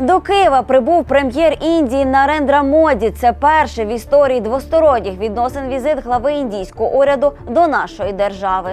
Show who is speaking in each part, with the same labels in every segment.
Speaker 1: До Києва прибув прем'єр Індії Нарендра Моді. Це перший в історії двосторонніх відносин візит глави індійського уряду до нашої держави.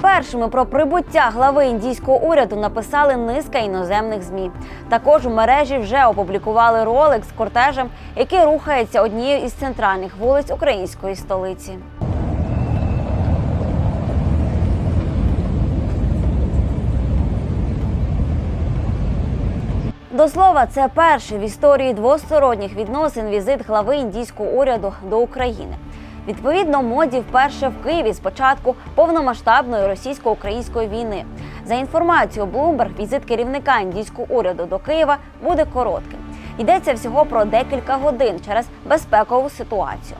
Speaker 1: Першими про прибуття глави індійського уряду написали низка іноземних змі. Також у мережі вже опублікували ролик з кортежем, який рухається однією із центральних вулиць української столиці. До слова, це перший в історії двосторонніх відносин візит глави індійського уряду до України. Відповідно, моді вперше в Києві з початку повномасштабної російсько-української війни. За інформацією Bloomberg, візит керівника індійського уряду до Києва буде коротким. Йдеться всього про декілька годин через безпекову ситуацію.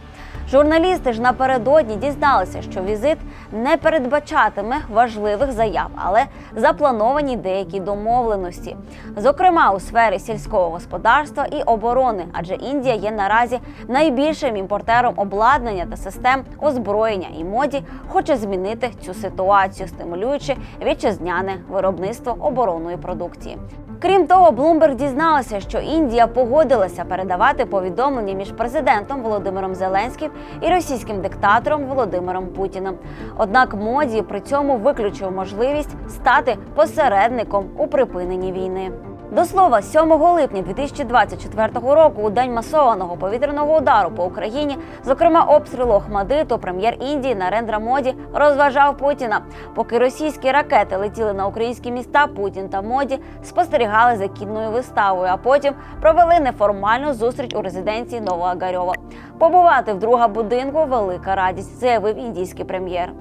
Speaker 1: Журналісти ж напередодні дізналися, що візит не передбачатиме важливих заяв, але заплановані деякі домовленості, зокрема у сфері сільського господарства і оборони, адже Індія є наразі найбільшим імпортером обладнання та систем озброєння і моді хоче змінити цю ситуацію, стимулюючи вітчизняне виробництво оборонної продукції. Крім того, Блумберг дізналася, що Індія погодилася передавати повідомлення між президентом Володимиром Зеленським і російським диктатором Володимиром Путіним. Однак моді при цьому виключив можливість стати посередником у припиненні війни. До слова, 7 липня 2024 року, у день масованого повітряного удару по Україні, зокрема обстрілу Охмадиту, прем'єр Індії Нарендра Моді розважав Путіна. Поки російські ракети летіли на українські міста, Путін та Моді спостерігали за кінною виставою, а потім провели неформальну зустріч у резиденції Новоагарьова. Побувати в друга будинку велика радість, заявив індійський прем'єр.